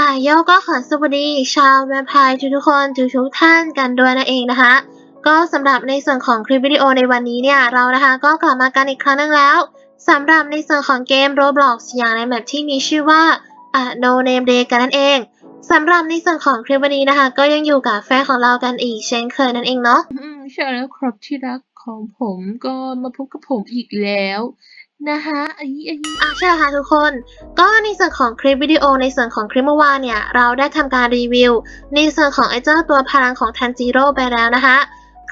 อะโยก็ขอสวัสดี ชาวแวมไพร์ทุกๆคนทุกๆท่านกันด้วยนั่นเองนะคะ ก็สำหรับในส่วนของคลิปวิดีโอในวันนี้เนี่ย เรานะคะก็กลับมากันอีกครั้งหนึงแล้วสำหรับในส่วนของเกม Roblox อย่างในแบบที่มีชื่อว่าอะ No Name Day กันนั่นเอง สำหรับในส่วนของคลิปวันนี้นะคะ ก็ยังอยู่กับแฟนของเรากันอีกเช่นเคยนั่นเองเนาะอืมใช่แล้วครับที่รักของผมก็มาพบกับผมอีกแล้วนะคะอันนี้อันนี้อะใช่ค่ะทุกคน ก็ในส่วนของคลิปวิดีโอในส่วนของคลิปเมื่อวานเนี่ย เราได้ทำการรีวิว ในส่วนของไอ้เจ้าตัวพลังของทันจิโร่ไปแล้วนะคะ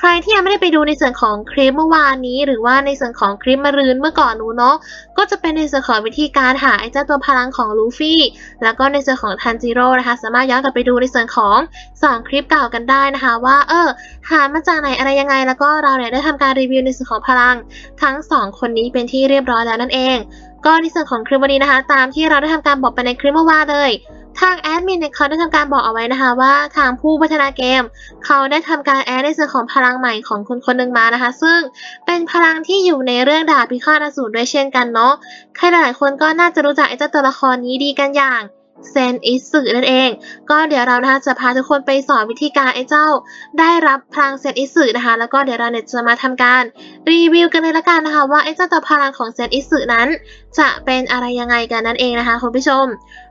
ใครที่ยังไม่ได้ไปดูในส่วนของคลิปเมื่อวานนี้ หรือว่าในส่วนของคลิปมารืนเมื่อก่อนนู้นเนาะก็จะเป็นในส่วนของวิธีการหาไอ้เจ้าตัวพลังของลูฟี่ แล้วก็ในส่วนของทันจิโร่นะคะ สามารถย้อนกลับไปดูในส่วนของสองคลิปเก่ากันได้นะคะ ว่าเออหามาจากไหนอะไรยังไง แล้วก็เราเนี่ยได้ทำการรีวิวในส่วนของพลัง ทั้งสองคนนี้เป็นที่เรียบร้อยแล้วนั่นเอง ก็ในส่วนของคลิปวันนี้นะคะ ตามที่เราได้ทำการบอกไปในคลิปเมื่อวานเลย ทางแอดมินเนี่ยเขาได้ทำการบอกเอาไว้นะคะว่าทางผู้พัฒนาเกม เขาได้ทำการแอดในส่วนของพลังใหม่ของคนคนหนึ่งมานะคะ ซึ่งเป็นพลังที่อยู่ในเรื่องดาบพิฆาตอสูรด้วยเช่นกันเนาะใครหลายๆคนก็น่าจะรู้จักไอ้เจ้าตัวละครนี้ดีกันอย่าง เซนอิสึนั่นเอง ก็เดี๋ยวเรานะคะจะพาทุกคนไปสอนวิธีการไอ้เจ้า ได้รับพลังเซนอิสึนะคะ แล้วก็เดี๋ยวเราเนี่ยจะมาทำการรีวิวกันเลยละกันนะคะ ว่าไอ้เจ้าตัวพลังของเซนอิสึนั้น จะเป็นอะไรยังไงกันนั่นเองนะคะคุณผู้ชม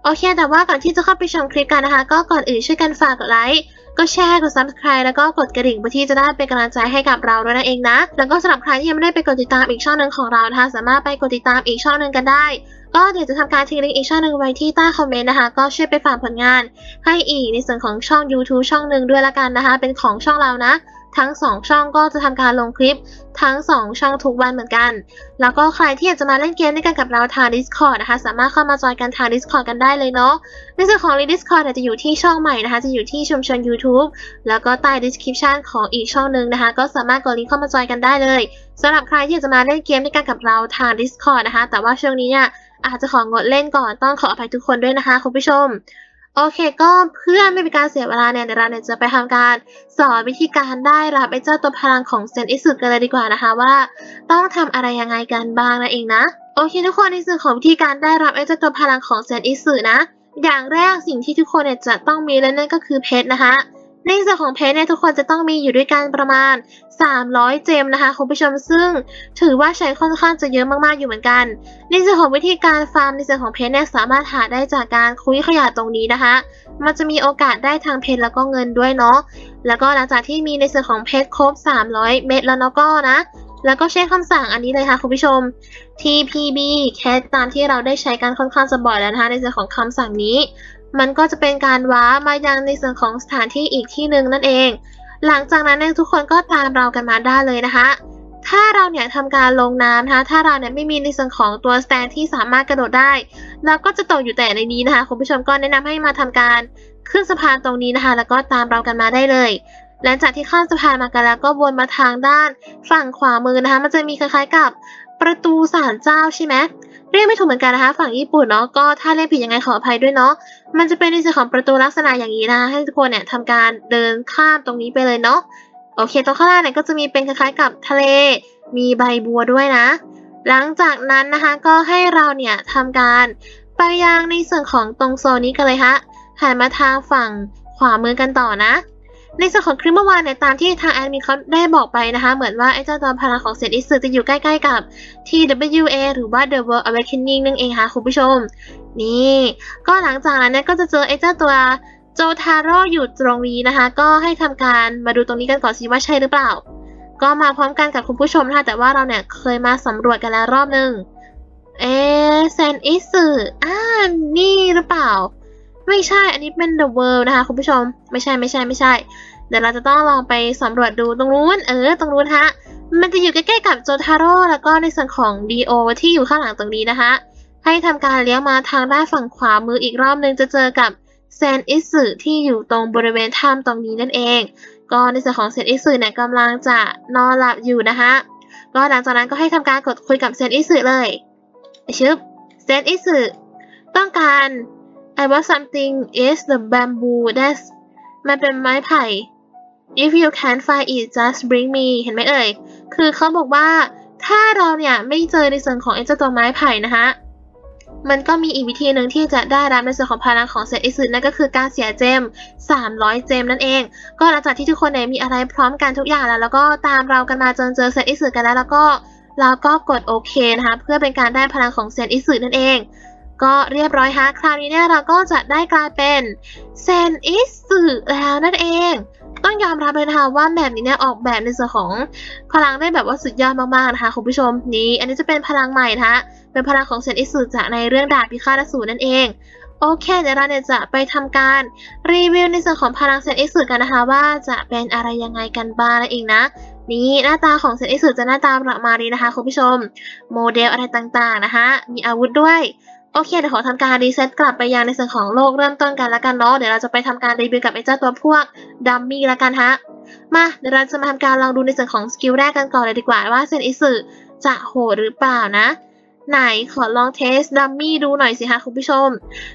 โอเค แต่ว่าก่อนที่จะเข้าไปชมคลิปกันนะคะ ก็ก่อนอื่นช่วยกันฝากกดไลค์ก็แชร์กด subscribe แล้วก็กดกระดิ่งเพื่อที่จะได้เป็นกำลังใจให้กับเราด้วยนั่นเองนะ แล้วก็สำหรับใครที่ยังไม่ได้ไปกดติดตามอีกช่องหนึ่งของเรานะคะสามารถไปกดติดตามอีกช่องหนึ่งกันได้ ก็เดี๋ยวจะทำการทิ้งลิงก์อีกช่องหนึ่งไว้ที่ใต้คอมเมนต์นะคะ ก็ช่วยไปฝากผลงาน ให้อีกในส่วนของช่อง YouTube ช่องหนึ่งด้วยละกันนะคะ เป็นของช่องเรานะ ทั้ง 2 ช่องก็จะทำการลงคลิปทั้ง 2 ช่องทุกวันเหมือนกัน แล้วก็ใครที่อยากจะมาเล่นเกมด้วยกันกับเราทาง Discord นะคะ สามารถเข้ามาจอยกันทาง Discord กันได้เลยเนาะ ในส่วนของ Discord เนี่ยจะอยู่ที่ช่องใหม่นะคะ จะอยู่ที่ชุมชน YouTube แล้วก็ใต้ description ของอีกช่องหนึ่งนะคะ ก็สามารถกดลิงก์เข้ามาจอยกันได้เลยสำหรับใครที่อยากจะมาเล่นเกมด้วยกันกับเราทาง Discord นะคะ แต่ว่าช่วงนี้เนี่ย อาจจะของดเล่นก่อนต้องขออภัยทุกคนด้วยนะคะคุณผู้ชม โอเคก็เพื่อไม่เป็นการเสียเวลาเนี่ยเดี๋ยวเราเนี่ยจะไปทำการสอนวิธีการได้รับไอ้เจ้าตัวพลังของเซนอิสึกันเลยดีกว่านะคะว่า ต้องทำอะไรยังไงกันบ้างนั่นเองนะโอเคทุกคนในส่วนของวิธีการได้รับไอ้เจ้าตัวพลังของเซนอิสึนะ อย่างแรกสิ่งที่ทุกคนเนี่ยจะต้องมีและนั่นก็คือเพชรนะคะ ในส่วนของเพชรเนี่ยทุกคนจะต้องมีอยู่ด้วยกันประมาณ 300 เจมนะคะคุณผู้ชมซึ่ง ถือว่าใช้ค่อนข้างจะเยอะมากๆอยู่เหมือนกัน ในส่วนของวิธีการฟาร์มในส่วนของเพชรเนี่ยสามารถหาได้จากการคุยขยะตรงนี้นะคะ มันจะมีโอกาสได้ทางเพชรแล้วก็เงินด้วยเนาะแล้วก็หลังจากที่มีในส่วนของเพชรครบ 300 เม็ดแล้วเนาะก็นะแล้วก็ใช้คำสั่งอันนี้เลยค่ะคุณผู้ชม TPB แค่ตามที่เราได้ใช้กันค่อนข้างจะบ่อยแล้วนะคะในส่วนของคำสั่งนี้ มันก็จะเป็นการว้ามายังในส่วนของสถานที่อีกที่หนึ่งนั่นเอง หลังจากนั้นเนี่ยทุกคนก็ตามเรากันมาได้เลยนะคะ ถ้าเราเนี่ยทำการลงน้ำนะคะ ถ้าเราเนี่ยไม่มีในส่วนของตัวสแตนที่สามารถกระโดดได้เราก็จะตกอยู่แต่ในนี้นะคะคุณผู้ชมก็แนะนำให้มาทำการขึ้นสะพานตรงนี้นะคะ แล้วก็ตามเรากันมาได้เลยหลังจากที่ข้ามสะพานมากันแล้วก็วนมาทางด้านฝั่งขวามือนะคะ มันจะมีคล้ายๆกับ ประตูศาลเจ้าใช่ไหมเรียกไม่ถูกเหมือนกันนะคะ ฝั่งญี่ปุ่นเนาะก็ถ้าเรียกผิดยังไงขออภัยด้วยเนาะมันจะเป็นในส่วนของประตูลักษณะอย่างนี้นะให้ทุกคนเนี่ยทำการเดินข้ามตรงนี้ไปเลยเนาะโอเคตรงข้างล่างเนี่ยก็จะมีเป็นคล้ายๆกับทะเลมีใบบัวด้วยนะ หลังจากนั้นนะคะก็ให้เราเนี่ยทำการไปยังในส่วนของตรงโซนนี้กันเลยฮะหันมาทางฝั่งขวามือกันต่อนะ ในส่วนของคลิปเมื่อวานเนี่ยตามที่ทางแอดมินเขาได้บอกไปนะคะ เหมือนว่าไอ้เจ้าตัวพลังของเซนอิสึจะอยู่ใกล้ๆกับ TWA หรือว่า The World Awakening นั่นเองค่ะคุณผู้ชม นี่ ก็หลังจากนั้นเนี่ยก็จะเจอไอ้เจ้าตัวโจทาโร่อยู่ตรงนี้นะคะ ก็ให้ทำการมาดูตรงนี้กันก่อนสิว่าใช่หรือเปล่า ก็มาพร้อมกันกับคุณผู้ชมนะคะแต่ว่าเราเนี่ยเคยมาสำรวจกันแล้วรอบหนึ่งเอเซนอิสึอ่านี่หรือเปล่า ไม่ใช่ อันนี้เป็น The World นะคะคุณผู้ชม ไม่ใช่ไม่ใช่ไม่ใช่ เดี๋ยวเราจะต้องลองไปสำรวจดูตรงนู้น เออ ตรงนู้นฮะ มันจะอยู่ใกล้ๆกับโจทาโร่แล้วก็ในส่วนของ D.O ที่อยู่ข้างหลังตรงนี้นะคะ ให้ทำการเลี้ยวมาทางด้านฝั่งขวามืออีกรอบนึงจะเจอกับเซนอิสึที่อยู่ตรงบริเวณถ้ำตรงนี้นั่นเอง ก็ในส่วนของเซนอิสึเนี่ยกำลังจะนอนหลับอยู่นะคะก็หลังจากนั้นก็ให้ทำการกดคุยกับเซนอิสึเลยชึบเซนอิสึต้องการ I want something is the bamboo that's มันเป็นไม้ไผ่ if you can't find it just bring me เห็นไหมเอ่ย คือเขาบอกว่าถ้าเราเนี่ยไม่เจอในส่วนของไอ้เจ้าตัวไม้ไผ่นะคะ มันก็มีอีกวิธีหนึ่งที่จะได้รับในส่วนของพลังของเซตอิสึนั่นก็คือการเสียเจม 300 เจมนั่นเอง ก็หลังจากที่ทุกคนเนี่ยมีอะไรพร้อมกันทุกอย่างแล้ว แล้วก็ตามเรากันมาจนเจอเซตอิสึกันแล้วแล้วก็เราก็กดโอเคนะคะเพื่อเป็นการได้พลังของเซตอิสึนั่นเอง ก็เรียบร้อยฮะ คราวนี้เนี่ยเราก็จะได้กลายเป็นเซนอิสึแล้วนั่นเอง ต้องยอมรับเลยนะคะว่าแบบนี้เนี่ยออกแบบในส่วนของพลังได้แบบว่าสุดยอดมากๆนะคะคุณผู้ชมนี่อันนี้จะเป็นพลังใหม่นะคะเป็นพลังของเซนอิสึจากในเรื่องดาบพิฆาตสูรนั่นเองโอเคเดี๋ยวเราเนี่ยจะไปทำการรีวิวในส่วนของพลังเซนอิสึกันนะคะว่าจะเป็นอะไรยังไงกันบ้างนั่นเองนะนี่หน้าตาของเซนอิสึจะหน้าตาประมาณนี้นะคะคุณผู้ชม โมเดลอะไรต่างๆนะคะมีอาวุธด้วย โอเคเดี๋ยวขอทำการรีเซ็ตกลับไปยังในส่วนของโลกเริ่มต้นกันละกันเนาะเดี๋ยวเราจะไปทำการรีวิวกับไอ้เจ้าตัวพวกดัมมี่ละกันฮะมาเดี๋ยวเราจะมาทำการลองดูในส่วนของสกิลแรกกันก่อนเลยดีกว่าว่าเซนอิสึจะโหดหรือเปล่านะ ไหนขอลองเทสดัมมี่ดูหน่อยสิคะคุณผู้ชม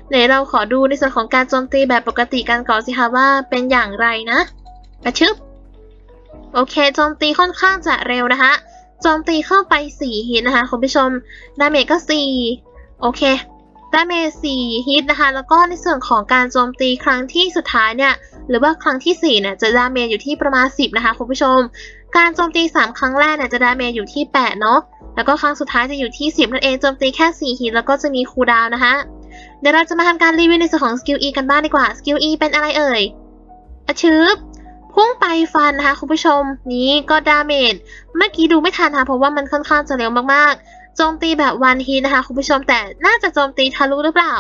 ไหนเราขอดูในส่วนของการโจมตีแบบปกติกันก่อนสิคะว่าเป็นอย่างไรนะกระชึบโอเคโจมตีค่อนข้างจะเร็วนะคะโจมตีเข้าไป4ฮิตนะคะคุณผู้ชมดาเมจก็4โอเค ดาเมจ4ฮิตนะคะ แล้วก็ในส่วนของการโจมตีครั้งที่สุดท้ายเนี่ยหรือว่าครั้งที่4เนี่ยจะดาเมจอยู่ที่ประมาณ 10 นะคะคุณผู้ชม การโจมตี 3 ครั้งแรกเนี่ยจะดาเมจอยู่ที่ 8 เนาะแล้วก็ครั้งสุดท้ายจะอยู่ที่ 10 นั่นเองโจมตีแค่ 4 ฮิตแล้วก็จะมีคูลดาวนะคะเดี๋ยวเราจะมาทำการรีวิวในส่วนของสกิล E กันบ้างดีกว่าสกิล E เป็นอะไรเอ่ยอชึบพุ่งไปฟันนะคะคุณผู้ชมนี้ก็ดาเมจเมื่อกี้ดูไม่ทันค่ะเพราะว่ามันค่อนข้างจะเร็วมากๆ โจมตีแบบวันฮีนะคะคุณผู้ชมแต่น่าจะโจมตีทะลุหรือเปล่า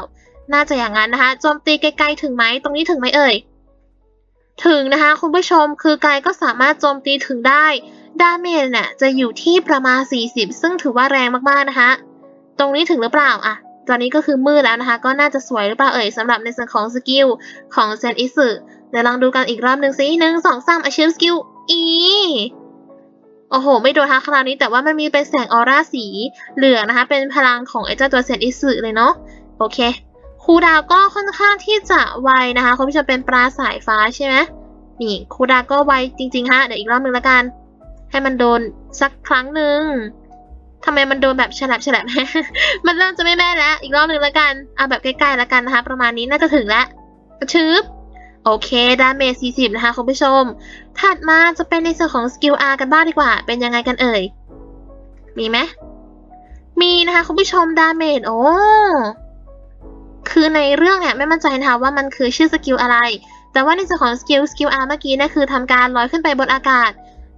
น่าจะอย่างนั้นนะคะโจมตีไกลๆถึงไหมตรงนี้ถึงไหมเอ่ยถึงนะคะคุณผู้ชมคือไกลก็สามารถโจมตีถึงได้ดาเมจเนี่ยจะอยู่ที่ประมาณ 40 ซึ่งถือว่าแรงมากๆนะคะ ตรงนี้ถึงหรือเปล่าอะตอนนี้ก็คือมืดแล้วนะคะ ก็น่าจะสวยหรือเปล่าเอ่ยสำหรับในส่วนของสกิลของเซนอิสึเดี๋ยวลองดูกันอีกรอบหนึ่งสิหนึ่งสองสามอาชิลสกิลอี โอ้โห ไม่โดนทักคราวนี้แต่ว่ามันมีเป็นแสงออร่าสีเหลืองนะคะ เป็นพลังของไอ้เจ้าตัวเซนอิสึเลยเนาะโอเคคูดาวก็ค่อนข้างที่จะไวนะคะคุณผู้ชมเป็นปลาสายฟ้าใช่ไหมนี่คูดาวก็ไวจริงๆฮะเดี๋ยวอีกรอบหนึ่งละกัน ให้มันโดนสักครั้งหนึ่งทำไมมันโดนแบบฉลับฉลับ มันเริ่มจะไม่แม่แล้ว อีกรอบหนึ่งละกัน เอาแบบใกล้ๆละกันนะคะ ประมาณนี้น่าจะถึงแล้วกระชืบ โอเค ดาเมจ40 นะคะคุณผู้ชม ถัดมาจะเป็นในส่วนของสกิล R กันบ้างดีกว่า เป็นยังไงกันเอ่ย มีไหม มีนะคะคุณผู้ชม ดาเมจ โอ้ คือในเรื่องเนี่ยไม่มั่นใจนะคะว่ามันคือชื่อสกิลอะไร แต่ว่าในส่วนของสกิล สกิล R เมื่อกี้นี่คือทำการลอยขึ้นไปบนอากาศ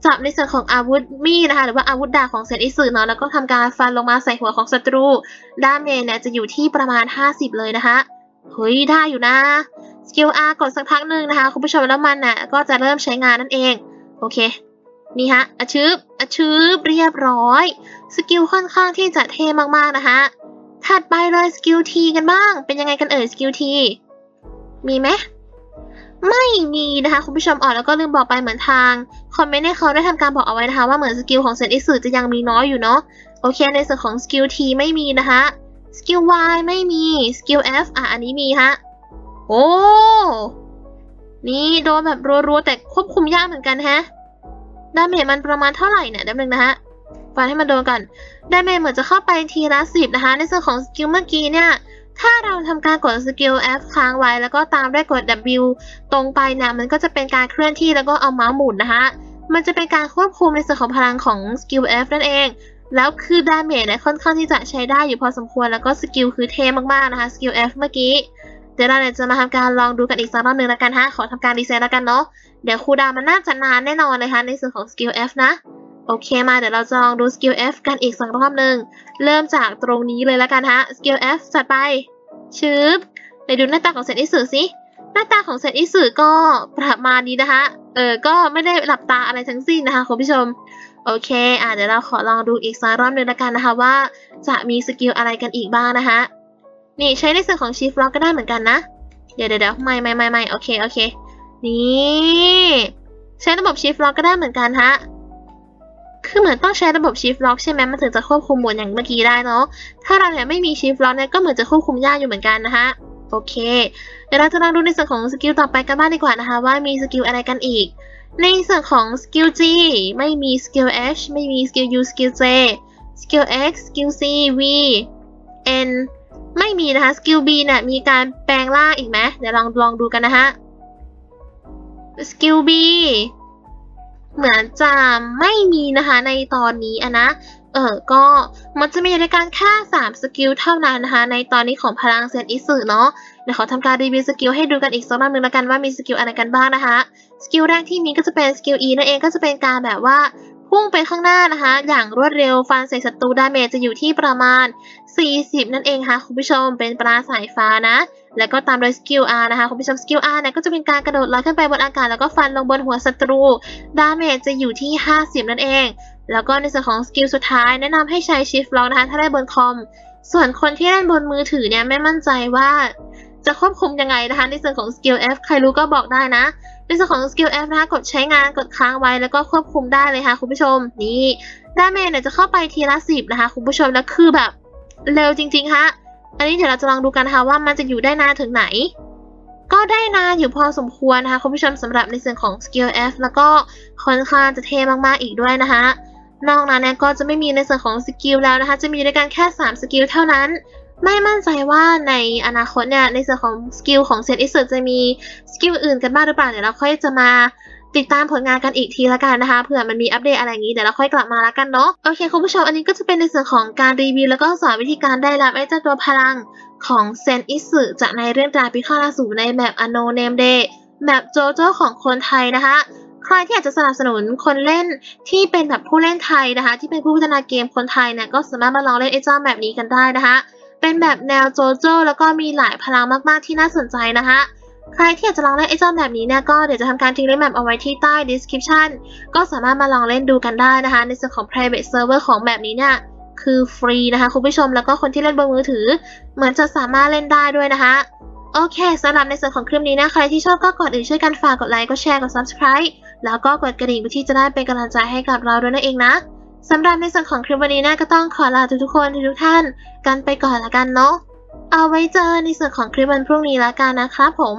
จับในส่วนของอาวุธมีดนะคะ หรือว่าอาวุธดาบของเซนอิสึเนาะ แล้วก็ทำการฟันลงมาใส่หัวของศัตรู ดาเมจเนี่ยจะอยู่ที่ประมาณ 50 เลยนะคะ เฮ้ย ได้อยู่นะ สกิล R กดสักพักหนึ่งนะคะ คุณผู้ชมแล้วมันน่ะก็จะเริ่มใช้งานนั่นเอง โอเค นี่ฮะอะชึบอะชึบเรียบร้อย สกิลค่อนข้างที่จะเท่มากๆนะคะ ถัดไปเลยสกิล T กันบ้าง เป็นยังไงกันเอ่ยสกิล T มีไหมไม่มีนะคะ คุณผู้ชมอ๋อแล้วก็ลืมบอกไปเหมือนทางคอมเมนต์ให้เขาได้ทำการบอกเอาไว้นะคะว่าเหมือนสกิลของเซนอิสึจะยังมีน้อยอยู่เนาะโอเคในส่วนของสกิล T ไม่มีนะคะสกิล Y ไม่มีสกิล F อะอันนี้มีฮะ โอ้ นี่โดนแบบรัวๆแต่ควบคุมยากเหมือนกันฮะ ดาเมจมันประมาณเท่าไหร่เนี่ยเดี๋ยวนึงนะฮะฟันให้มันโดนก่อนดาเมจเหมือนจะเข้าไปทีละสิบนะคะ ในส่วนของสกิลเมื่อกี้เนี่ย ถ้าเราทำการกดสกิล F ค้างไว้ แล้วก็ตามด้วยกด W ตรงไปเนี่ยมันก็จะเป็นการเคลื่อนที่แล้วก็เอาเมาส์หมุนนะคะ มันจะเป็นการควบคุมในส่วนของพลังของสกิล F นั่นเองแล้วคือดาเมจเนี่ยค่อนข้างที่จะใช้ได้อยู่พอสมควรแล้วก็สกิลคือเท่มากๆนะคะสกิล F เมื่อกี้ เดี๋ยวเราเนี่ยจะมาทำการลองดูกันอีกสักรอบหนึ่งแล้วกันฮะ ขอทำการรีเซ็ตแล้วกันเนาะ เดี๋ยวครูดามันน่าจะนานแน่นอนเลยค่ะในส่วนของสกิล F นะ โอเคมาเดี๋ยวเราจะลองดูสกิล F กันอีกสักรอบหนึ่งเริ่มจากตรงนี้เลยแล้วกันฮะสกิล F จัดไปชืบไปดูหน้าตาของเซตอิสึสิหน้าตาของเซตอิสึก็ประมาณนี้นะคะ เออ ก็ไม่ได้หลับตาอะไรทั้งสิ้นนะคะคุณผู้ชม โอเค อะเดี๋ยวเราขอลองดูอีกสักรอบหนึ่งแล้วกันนะคะว่า จะมีสกิลอะไรกันอีกบ้างนะคะ นี่ใช้ในส่วนของ Shift Lock ก็ได้เหมือนกันนะ เดี๋ยวเดี๋ยวไม่ไม่ไม่ไม่โอเคโอเค นี่ใช้ระบบ Shift Lock ก็ได้เหมือนกันฮะ คือเหมือนต้องใช้ระบบ Shift Lock ใช่ไหมมันถึงจะควบคุมหมุนอย่างเมื่อกี้ได้เนาะ ถ้าเราเนี่ยไม่มี Shift Lock เนี่ยก็เหมือนจะควบคุมยากอยู่เหมือนกันนะคะโอเค เดี๋ยวเราจะลองดูในส่วนของสกิลต่อไปกันบ้างดีกว่านะคะว่ามีสกิลอะไรกันอีก ในส่วนของ skill G ไม่มี skill H ไม่มี skill U skill J skill X skill C V N ไม่มีนะคะ skill B เนี่ยมีการแปลงร่างอีกไหมเดี๋ยวลองลองดูกันนะฮะ skill B เหมือนจะไม่มีนะคะในตอนนี้อะนะเออก็มันจะมีในการแค่3สกิลเท่านั้นนะคะ ในตอนนี้ของพลังเซนอิสึเนาะเดี๋ยวขอทำการรีวิวสกิลให้ดูกันอีกสักรอบนึงแล้วกันว่ามีสกิลอะไรกันบ้างนะคะ สกิลแรกที่มีก็จะเป็นสกิล E นั่นเองก็จะเป็นการแบบว่า พุ่งไปข้างหน้านะคะ อย่างรวดเร็วฟันใส่ศัตรูดาเมจจะอยู่ที่ประมาณ 40 นั่นเองค่ะคุณผู้ชมเป็นปลาสายฟ้านะ แล้วก็ตามโดยสกิล R นะคะคุณผู้ชมสกิล R เนี่ยก็จะเป็นการกระโดดลอยขึ้นไปบนอากาศแล้วก็ฟันลงบนหัวศัตรูดาเมจจะอยู่ที่ 50 นั่นเอง แล้วก็ในส่วนของสกิลสุดท้ายแนะนำให้ใช้ Shift Lock นะคะถ้าได้บนคอม ส่วนคนที่เล่นบนมือถือเนี่ยไม่มั่นใจว่าจะควบคุมยังไงนะคะในส่วนของ Skill F ใครรู้ก็บอกได้นะ ในส่วนของ Skill F นะคะกดใช้งานกดค้างไว้แล้วก็ควบคุมได้เลยค่ะคุณผู้ชมนี่ดาเมจเนี่ยจะเข้าไปทีละสิบนะคะคุณผู้ชมแล้วคือแบบเร็วจริงๆฮะอันนี้เดี๋ยวเราจะลองดูกันนะคะว่ามันจะอยู่ได้นานถึงไหน ก็ได้นานอยู่พอสมควรนะคะคุณผู้ชมสำหรับในส่วนของ Skill F แล้วก็ค่อนข้างจะเท่มากๆอีกด้วยนะคะนอกนั้นเนี่ยก็จะไม่มีในส่วนของสกิลแล้วนะคะ จะมีด้วยกันแค่ 3 สกิลเท่านั้น ไม่มั่นใจว่าในอนาคตเนี่ยในส่วนของสกิลของเซตอิสจะมีสกิลอื่นกันบ้างหรือเปล่าเดี๋ยวเราค่อยจะมาติดตามผลงานกันอีกทีละกันนะคะเผื่อมันมีอัปเดตอะไรอย่างนี้เดี๋ยวเราค่อยกลับมาละกันเนาะโอเคคุณผู้ชมอันนี้ก็จะเป็นในส่วนของการรีวิวแล้วก็สอนวิธีการได้รับไอ้เจ้าตัวพลังของเซนอิสึจากในเรื่องดาพิฆาตสูในแมป Unknown Name Day แมปโจโจ้ของคนไทยนะคะ ใครที่อยากจะสนับสนุนคนเล่นที่เป็นแบบผู้เล่นไทยนะคะ ที่เป็นผู้พัฒนาเกมคนไทยเนี่ยก็สามารถมาลองเล่นไอ้เจ้าแบบนี้กันได้นะคะ เป็นแบบแนวโจโจ้แล้วก็มีหลายพลังมากๆที่น่าสนใจนะคะใครที่อยากจะลองเล่นไอ้เจ้าแบบนี้เนี่ยก็เดี๋ยวจะทำการทิ้งลิงก์แบบเอาไว้ที่ใต้ description ก็สามารถมาลองเล่นดูกันได้นะคะ ในส่วนของ private server ของแบบนี้เนี่ยคือฟรีนะคะคุณผู้ชมแล้วก็คนที่เล่นบนมือถือ เหมือนจะสามารถเล่นได้ด้วยนะคะ โอเคสำหรับในส่วนของคลิปนี้นะใครที่ชอบก็กดอื่นช่วยกันฝากกดไลค์กดแชร์กด subscribe แล้วก็กดกระดิ่งเพื่อที่จะได้เป็นกำลังใจให้กับเราด้วยนั่นเองนะ สำหรับในส่วนของคลิปวันนี้นะก็ต้องขอลาทุกทุกคนทุกท่าน กันไปก่อนละกันเนาะเอาไว้เจอในส่วนของคลิปวันพรุ่งนี้ละกันนะครับผม